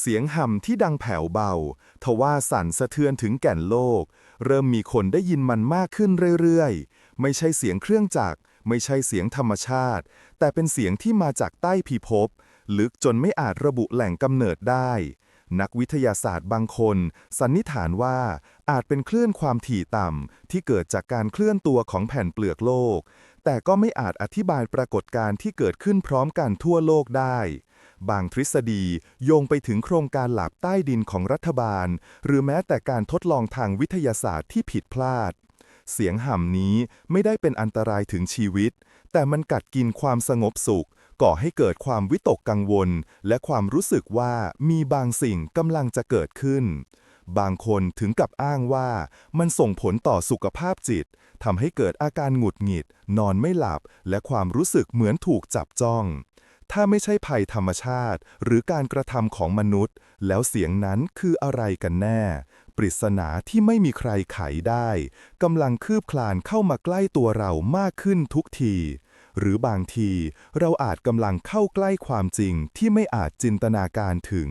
เสียงห่ำที่ดังแผ่วเบา ทว่าสั่นสะเทือนถึงแก่นโลก เริ่มมีคนได้ยินมันมากขึ้นเรื่อยๆ ไม่ใช่เสียงเครื่องจักร ไม่ใช่เสียงธรรมชาติ แต่เป็นเสียงที่มาจากใต้พิภพ ลึกจนไม่อาจระบุแหล่งกำเนิดได้ นักวิทยาศาสตร์บางคน สันนิษฐานว่าอาจเป็นคลื่นความถี่ต่ำที่เกิดจากการเคลื่อนตัวของแผ่นเปลือกโลก แต่ก็ไม่อาจอธิบายปรากฏการณ์ที่เกิดขึ้นพร้อมกันทั่วโลกได้ บางทฤษฎีโยงไปถึงโครงการหลับใต้ดินของรัฐบาล หรือแม้แต่การทดลองทางวิทยาศาสตร์ที่ผิดพลาด เสียงห่ำนี้ไม่ได้เป็นอันตรายถึงชีวิต แต่มันกัดกินความสงบสุข ก่อให้เกิดความวิตกกังวล และความรู้สึกว่ามีบางสิ่งกำลังจะเกิดขึ้น บางคนถึงกับอ้างว่ามันส่งผลต่อสุขภาพจิตทำให้เกิดอาการหงุดหงิด นอนไม่หลับ และความรู้สึกเหมือนถูกจับจ้อง ถ้าไม่ใช่ภัยธรรมชาติ หรือการกระทำของมนุษย์ แล้วเสียงนั้นคืออะไรกันแน่ ปริศนาที่ไม่มีใครไขได้กำลังคืบคลานเข้ามาใกล้ตัวเรามากขึ้นทุกที หรือบางทีเราอาจกำลังเข้าใกล้ความจริงที่ไม่อาจจินตนาการถึง